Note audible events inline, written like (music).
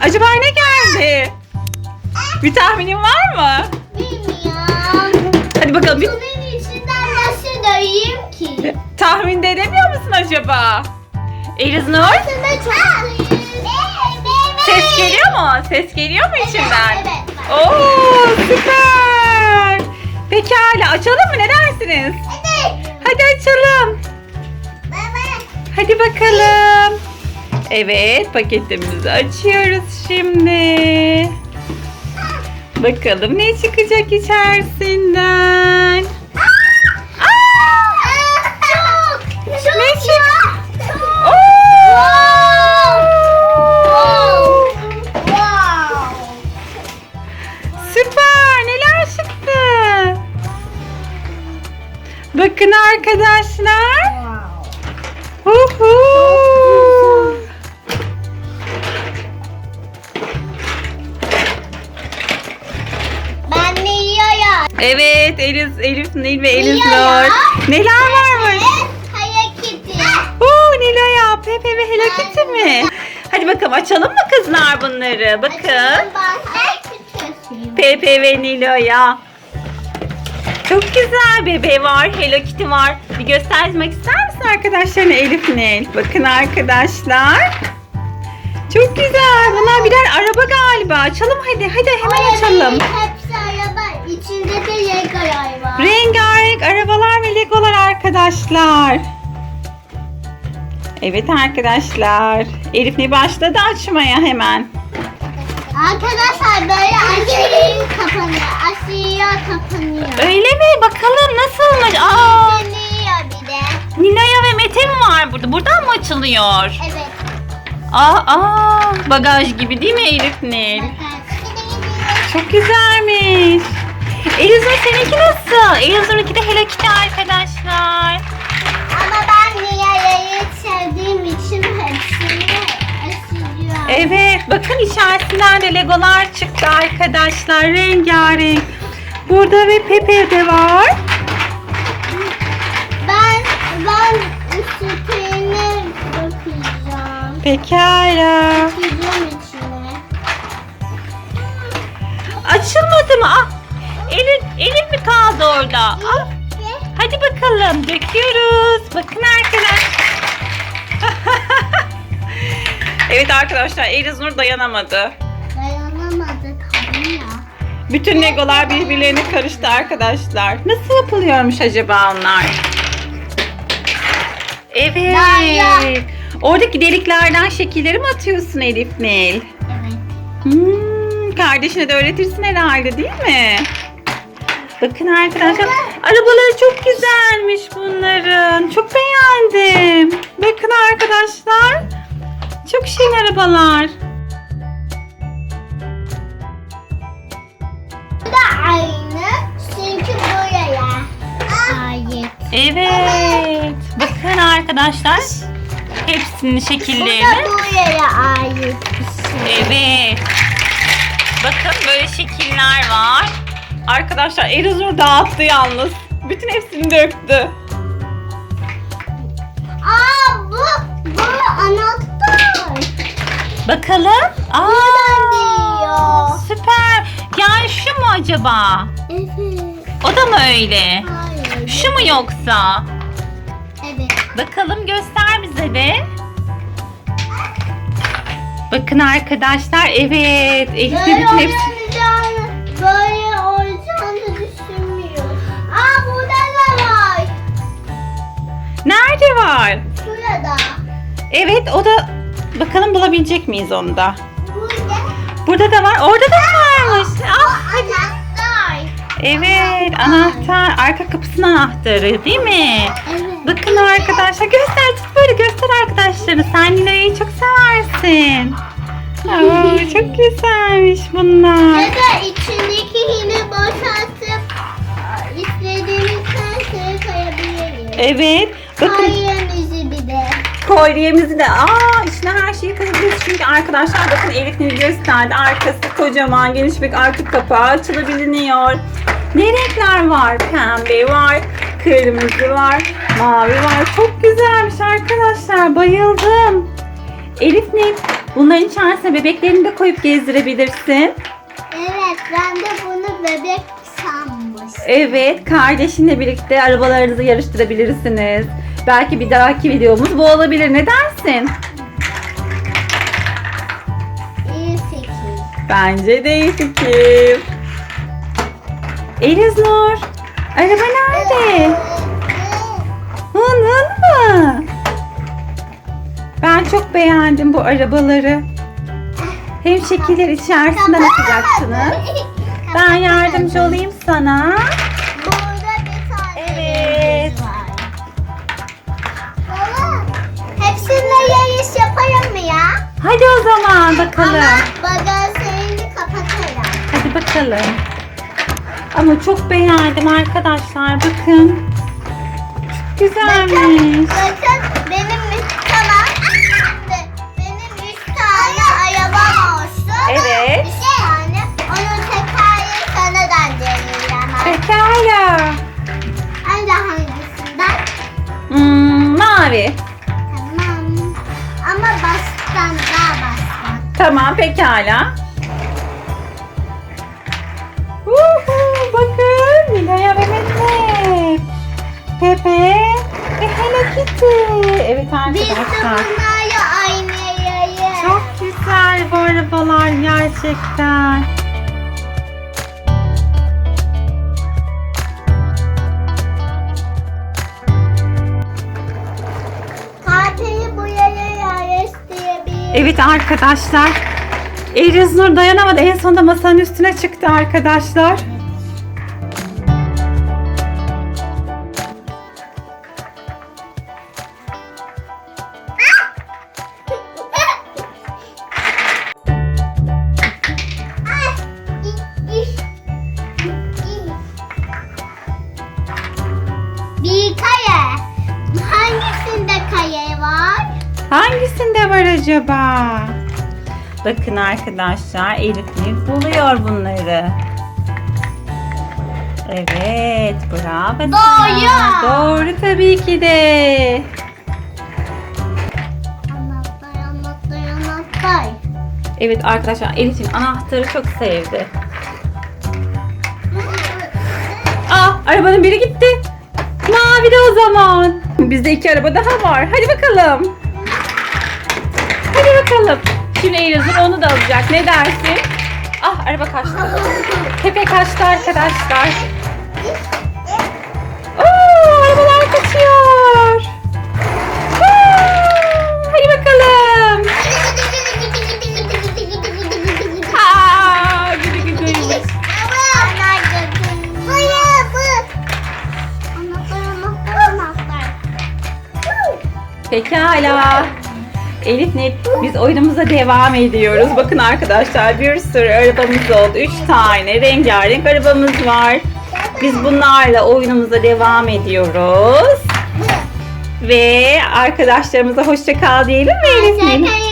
Acaba ne geldi? Bir tahminin var mı? Bilmiyorum. Hadi bakalım bir Bunun içinden nasıl dayayım ki? tahmin de edemiyor musun acaba? Elif Nur? Aslında çok Ses geliyor mu? Ses geliyor mu içinden? Evet. Oo süper. Pekala açalım mı ne dersiniz? Evet. Hadi açalım. Baba. Hadi bakalım. Evet paketimizi açıyoruz şimdi. Bakalım ne çıkacak içerisinden. Çok. Çok. Ne çıktı? Çok. Oo! Wow. Süper neler çıktı? Bakın arkadaşlar. Uhu. Evet Elif, Elif Nil ve Elif. Nur. Neler varmış? Oo Nilo'ya, Pepe ve Hello Kitty mi? Hadi bakalım açalım mı kızlar bunları? Bakın. Pepe ve Nilo'ya. Çok güzel bebe var, Hello Kitty var. Bir göstermek ister misin arkadaşlarına Elif Nil? Bakın arkadaşlar. Çok güzel. Bunlar birer araba galiba. Açalım hadi. Hadi hemen açalım. İçinde de Lego'lar var. Rengarenk arabalar ve legolar arkadaşlar. Evet arkadaşlar. Elif ne başladı açmaya hemen. Arkadaşlar böyle açıyor kapanıyor. Açıyor kapanıyor. Öyle mi? Bakalım nasılmış? Aa, Dönüyor bir de. Nilo'ya ve Mete mi var burada? Buradan mı açılıyor? Evet. Aa, aa, bagaj gibi değil mi Elif Nil? Çok güzelmiş. Elizur seninki nasıl? Elizur'unki de Hello Kitty arkadaşlar. Ama ben Nilo'yu sevdiğim için hepsini açıyorum. Evet bakın içerisinden de legolar çıktı arkadaşlar rengarenk. Burada ve Pepe de var. Ben ben üstüne bakacağım. Pekala. Bakacağım içine. Açılmadı mı? Ah, Elif, Elif mi kaldı orada? Ah, hadi bakalım döküyoruz. Bakın arkadaşlar. (laughs) evet arkadaşlar Eliz Nur dayanamadı. Dayanamadı tabii ya. Bütün legolar birbirlerine karıştı arkadaşlar. Nasıl yapılıyormuş acaba onlar? Evet. Dayan. Oradaki deliklerden şekilleri mi atıyorsun Elif Nil? Evet. Hmm, kardeşine de öğretirsin herhalde değil mi? Bakın arkadaşlar. Arabaları çok güzelmiş bunların. Çok beğendim. Bakın arkadaşlar. Çok şirin arabalar. Bu da aynı. Çünkü buraya ait. Evet. Bakın arkadaşlar. Hepsinin Bu şekillerini. da buraya ait bir şey. Evet. Bakın böyle şekiller var. Arkadaşlar Erizur dağıttı yalnız. Bütün hepsini döktü. Aa bu bu anahtar. Bakalım. Aa, diyor. süper. Yani şu mu acaba? Evet. O da mı öyle? Hayır. Şu mu yoksa? Evet. Bakalım göster bize de. Bakın arkadaşlar evet. Elif'le Böyle bütün hepsi. oynayacağını, böyle Nerede var? Şurada. Evet o da bakalım bulabilecek miyiz onu da. Burada. Burada da var. Orada da varmış. Ah, Anahtar. evet anahtar. Arka kapısının anahtarı değil mi? Evet. Bakın arkadaşlar göster tut böyle göster arkadaşlarına. Sen Nilo'yu çok seversin. Oo, çok (laughs) güzelmiş bunlar. Ya da içindeki hili boşaltıp istediğimiz her şeye koyabiliriz. Evet. Bakın Kolyemizi bir de. kolyemizi de aa içine her şeyi koyabiliriz. Çünkü arkadaşlar bakın Elif Nil gösterdi. Arkası kocaman geniş bir arka kapağı açılabiliyor. Ne renkler var? Pembe var, kırmızı var, mavi var. Çok güzelmiş arkadaşlar. Bayıldım. Elif Nil, bunların içerisine bebeklerini de koyup gezdirebilirsin. Evet ben de bunu bebek sanmış. Evet, kardeşinle birlikte arabalarınızı yarıştırabilirsiniz. Belki bir dahaki videomuz bu olabilir. Ne dersin? İyi fikir. Bence de iyi fikir. Eliz Nur, araba nerede? Onun mı? Ben çok beğendim bu arabaları. Hem şekiller içerisinden açacaksınız. Ben yardımcı olayım sana. Hadi o zaman bakalım. Ama bagajlarını kapatalım. Hadi bakalım. Ama çok beğendim arkadaşlar. Bakın. Çok güzelmiş. Bakın benim üç Benim üç tane arabam olsun. Evet. Bir tane. Onun tekerleği sonradan deneyeceğim. Pekala. Önce hangisinden? Hmm, mavi. Tamam pekala. Uhu, bakın Nilo'ya ve Mete. Pepe ve Hello Kitty. Evet Biz de arkadaşlar. bunları oynayayım. Çok güzel bu arabalar gerçekten. Evet arkadaşlar. Eliz Nur dayanamadı. En sonunda masanın üstüne çıktı arkadaşlar. Var acaba? Bakın arkadaşlar Elif Nil buluyor bunları. Evet bravo. Doğru. sana. Doğru tabii ki de. Anahtar, anahtar, anahtar. Evet arkadaşlar Elif'in anahtarı çok sevdi. Aa arabanın biri gitti. Mavi de o zaman. Bizde iki araba daha var. Hadi bakalım. Bakalım. Şimdi Eylül onu da alacak. Ne dersin? Ah araba kaçtı. Tepe kaçtı arkadaşlar. Oo, arabalar kaçıyor. Aa, Hadi bakalım. Aa, gidi gidi. Pekala. Elif net biz oyunumuza devam ediyoruz. Bakın arkadaşlar bir sürü arabamız oldu. Üç tane rengarenk arabamız var. Biz bunlarla oyunumuza devam ediyoruz. Ve arkadaşlarımıza hoşça kal diyelim mi Elif Nil?